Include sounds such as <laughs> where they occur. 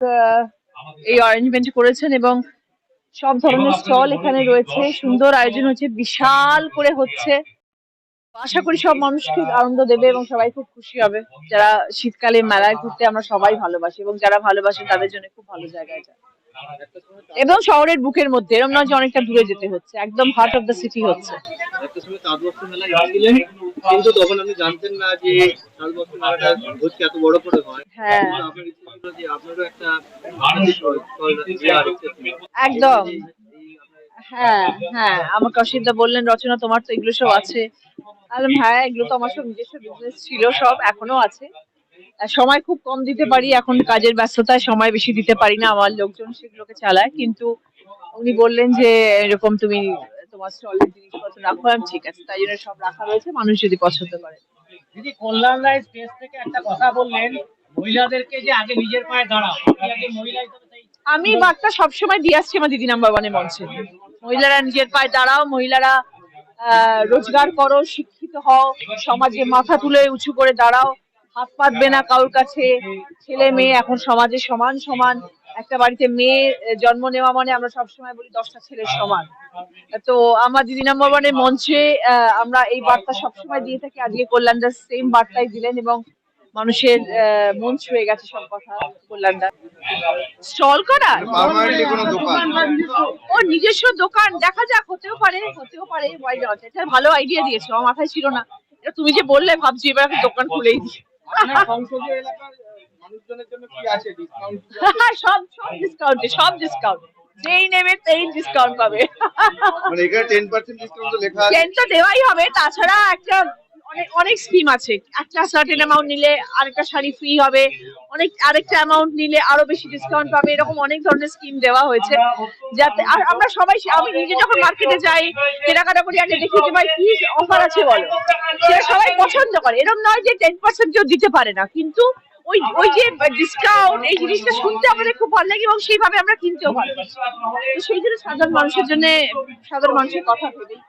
আহ, এই অ্যারেঞ্জমেন্ট করেছেন এবং সব ধরনের স্টল এখানে রয়েছে সুন্দর আয়োজন হচ্ছে বিশাল করে হচ্ছে। আশা করি সব মানুষকে আনন্দ দেবে এবং সবাই খুব খুশি হবে। যারা শীতকালে মেলায় ঘুরতে আমরা সবাই ভালোবাসি এবং যারা ভালোবাসে তাদের জন্য খুব ভালো জায়গায় এটা এবং শহরের বুকের মধ্যে এরকম নয় যে অনেকটা দূরে যেতে হচ্ছে একদম হার্ট অফ দ্য সিটি হচ্ছে। একটা সময় তাজবস্ত্র মেলায় গেছিলেন কিন্তু তখন আপনি জানতেন না যে তাজবস্ত্র মেলাটা হচ্ছে এত বড় করে হয়। হ্যাঁ। একদম। হ্যাঁ হ্যাঁ আমাকে বললেন রচনা তোমার তো এগুলো সব আছে। বললাম হ্যাঁ এগুলো তো আমার সব নিজস্ব বিজনেস ছিল সব এখনও আছে। সময় খুব কম দিতে পারি এখন কাজের ব্যস্ততায় সময় বেশি দিতে পারি না আমার লোকজন সেগুলোকে চালায় কিন্তু উনি বললেন যে এরকম তুমি তোমার স্টলের জিনিসপত্র রাখো আমি ঠিক আছে তাই জন্য সব রাখা রয়েছে মানুষ যদি পছন্দ করে। দিদি কল্যাণ রায় স্টেজ থেকে একটা কথা বললেন মহিলাদেরকে যে আগে নিজের পায়ে দাঁড়াও আমি বার্তা সবসময় দিয়ে আসছি আমার দিদি নাম্বার ওয়ানে মঞ্চে। মহিলারা নিজের পায়ে দাঁড়াও, মহিলারা রোজগার করো, শিক্ষিত হও, সমাজে মাথা তুলে উঁচু করে দাঁড়াও, হাত পাতবে না কারোর কাছে। ছেলে মেয়ে এখন সমাজে সমান সমান। একটা বাড়িতে মেয়ে জন্ম নেওয়া মানে আমরা সবসময় বলি দশটা ছেলের সমান। তো আমার দিদি নাম্বার ওয়ানের মঞ্চে আমরা এই বার্তা সবসময় দিয়ে থাকি। আজকে কল্যাণদার সেম বার্তাই দিলেন এবং মানুষের আহ, মন ছুঁয়ে গেছে সব কথা কল্যাণদার। স্টল করা পার্মানেন্টলি কোনো দোকান। ও নিজস্ব দোকান। দেখা যাক হতেও পারে হতেও পারে ওয়াই নট এটা ভালো আইডিয়া দিয়েছ আমার মাথায় ছিল না। এটা তুমি যে বললে ভাবছি এবার আমি দোকান খুলেই দিই। আপনার সংসদীয় এলাকার মানুষজনের জন্য কি আছে ডিসকাউন্ট <laughs> সব সব ডিসকাউন্টে সব ডিসকাউন্ট যেই নেবে সেই ডিসকাউন্ট পাবে। মানে এখানে টেন পার্সেন্ট ডিসকাউন্ট তো লেখা আছে। তো দেওয়াই হবে তাছাড়া একটা অনেক অনেক স্কিম আছে। একটা সার্টেন অ্যামাউন্ট নিলে আরেকটা শাড়ি ফ্রি হবে, অনেক, আরেকটা অ্যামাউন্ট নিলে আরও বেশি ডিসকাউন্ট পাবে, এরকম অনেক ধরনের স্কিম দেওয়া হয়েছে। যাতে, আর আমরা সবাই আমি নিজে যখন মার্কেটে যাই, কেনাকাটা করি, আগে দেখি যে ভাই, কি অফার আছে বলো? সেটা সবাই পছন্দ করে। এরকম নয় যে টেন পার্সেন্ট কেউ দিতে পারে না, কিন্তু ওই ওই যে ডিসকাউন্ট এই জিনিসটা শুনতে আমাদের খুব ভালো লাগে এবং সেইভাবে আমরা কিনতেও তো সেই জন্য সাধারণ মানুষের জন্য সাধারণ মানুষের কথা ভেবেই